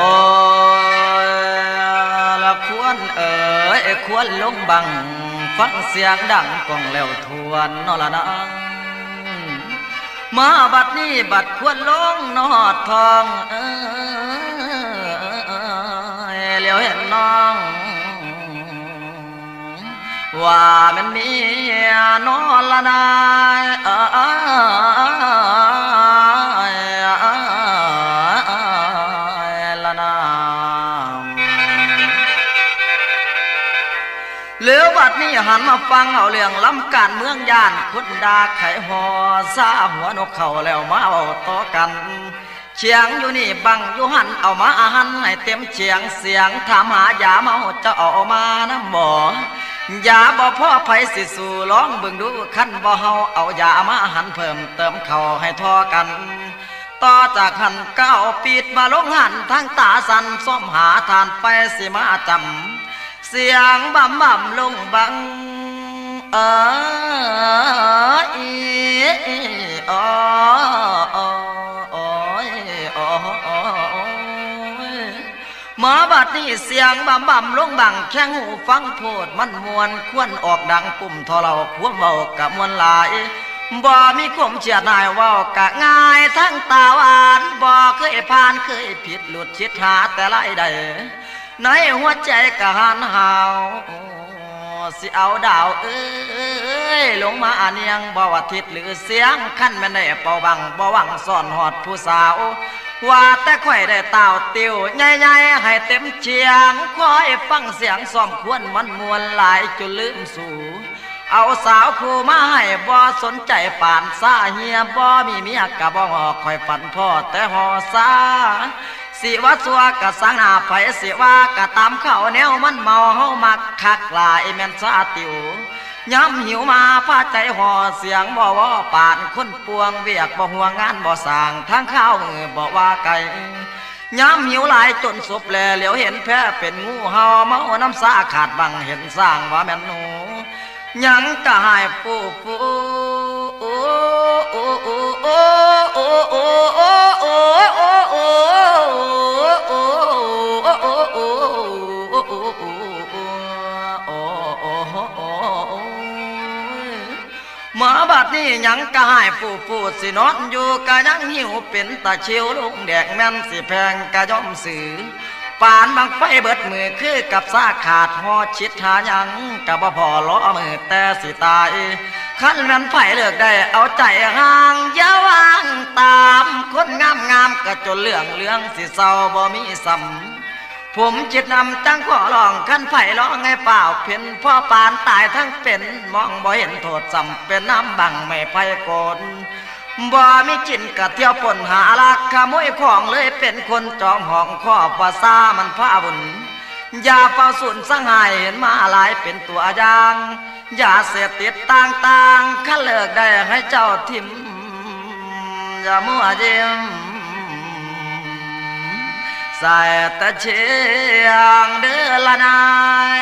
อละควรเอ๋ยควรลงบัง ฟังเสียงดังกองแล้วทวนนอละนะมาบัดนี้บัดควรลงนอดทองเออเลี้ยวเห็นน้อง ว่ามันมี เหลือบัดนี้หันมาฟังเอาเรื่องลำการเมืองย่านพุทดาไขหอซาหัวนกเข่าแล้วมาเอาต่อกันเชียงอยู่นี่บังอยู่หันเอามาอาหันให้เต็มเชียงเสียงถามหายาเมาจะเอามานะหมอยาบ่พ่อไผสิสู่ร้องเบิ่งดูขั้นบ่เฮาเอายามาหันเพิ่มเติมเขาให้ทอกันต่อจากหันเก้าปีดมาลงหันทั้งตาสันซ้อมหาทานไปสิมาจำ เสียงบ่ำบ่ำลงบังเอออีอหมอบัดนี้เสียงบ่ำบ่ำลงบังแข้งหูฟังโพดมันมวนควนออกดังปุ่มทอเราควมเบากะมวนหลายบ่มีควมเฉียดนายว่ากะง่ายทั้งตาหวานบ่เคยผ่านเคยผิดหลุดชิดหาแต่ไรใด ในหัวใจกะหันหาวสิเอาดาวเอ้ยลงมาอันยังบ่วทิศหรือเสียงขั้นแม่ได้เป่าบังบ่วังซ่อนหอดผู้สาว ว่าแต่ข่อยได้เต่าติวใหญ่ๆให้เต็มเชียงคอยฟังเสียงซ้อมควรมันมวลหลายจนลืมสู่เอาสาวผู้มาให้บ่สนใจป่านซาเฮียบ่มีเมียกะบ่หอกคอยฝันพ่อแต่หอซา สิวะสัวกะสังหาไผสิวากะตามเขาแนวมันเมาเฮามักคักลายแมนสาติวย้ำหิวมาผ้าใจห่อเสียงบ่วอปานคนปวงเวียกบ่ห่วงงานบ่สางทั้งข้าวมือบ่ว่าไก่ย้ำหิวหลายจนสุบแลเหลียวเห็นแพ้เป็นงูเห่าเมาน้ำสาขาดบังเห็นสร้างว่าแมนหนูยังกะหายปูปู มาบัดนี้ยังกายฟูฟูสินอนอยู่กะยังหิวเป็นตาเชียวลงแดกแม่นสิแพงกะย่อมสื่อปานบางไฟเบิดมือคือกับซาขาดหอชิดหายังกับบ่พอล้อมือแต่สิตายขั้นนั้นไฟเลือกได้เอาใจห่างยาวางตามคนงามงามกะจนเหลืองเลืองสิเศร้าบ่มีซ้ำ ผมจิตนำจังขอลองขั้นไผ่ร้องให้เปล่าเพียนพ่อปานตายทั้งเป็นมองบ่เห็นโทษจำเป็นน้ำบังไม่ไพ่กนบ่มีกินกะเที่ยวปนหาลักขโมยของเลยเป็นคนจองห้องข้อภาษามันพาบุญอย่าเฝ้าสุนสังหายเห็นมาหลายเป็นตัวอย่างอย่าเสพติดต่างๆข้าเลิกได้ให้เจ้าทิมอย่ามัวเยี่ยม ใส่ตะเชียงเดือละนาย